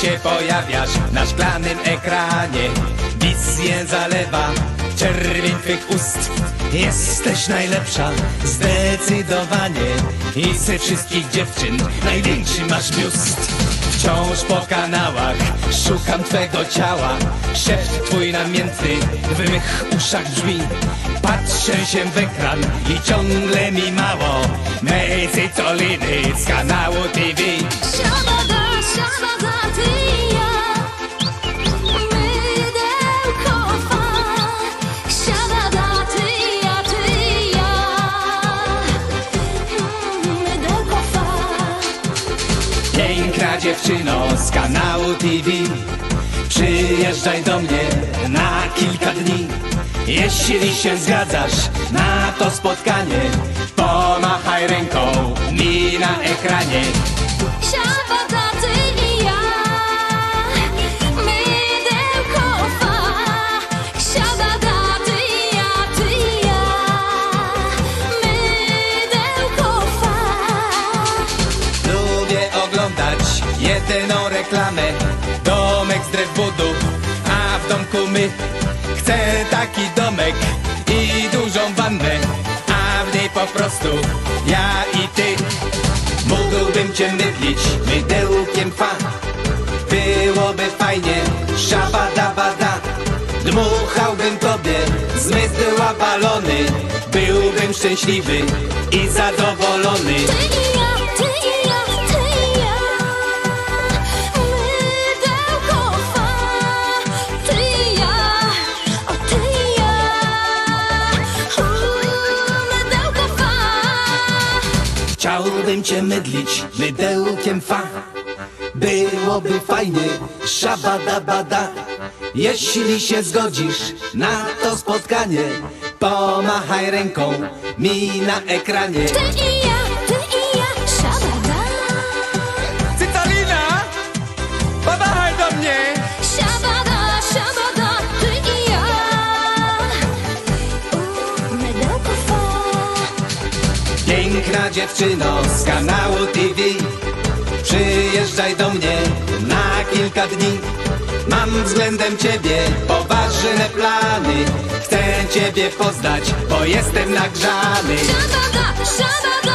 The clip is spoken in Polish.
się pojawiasz na szklanym ekranie. Wizję zalewa czerwień twych ust. Jesteś najlepsza, zdecydowanie. I ze wszystkich dziewczyn największy masz biust. Wciąż po kanałach szukam twego ciała. Szept twój namiętny w mych uszach brzmi. Patrzę się w ekran i ciągle mi mało. Mej cytoliny z kanału TV dziewczyno z kanału TV Przyjeżdżaj do mnie na kilka dni. Jeśli się zgadzasz na to spotkanie Pomachaj ręką mi na ekranie jedyną reklamę Domek z drew budów, a w domku my. Chcę taki domek i dużą wannę A w niej po prostu ja i ty. Mógłbym cię mydlić mydełkiem fa. Byłoby fajnie, szabadabada Dmuchałbym tobie, zmysł była balony Byłbym szczęśliwy i zadowolony Chciałbym cię mydlić mydełkiem fa. Byłoby fajnie, szabadabada Jeśli się zgodzisz na to spotkanie Pomachaj ręką mi na ekranie. Ty i ja, Piękna dziewczyno z kanału TV Przyjeżdżaj do mnie na kilka dni. Mam względem ciebie poważne plany. Chcę ciebie poznać, bo jestem nagrzany. I ja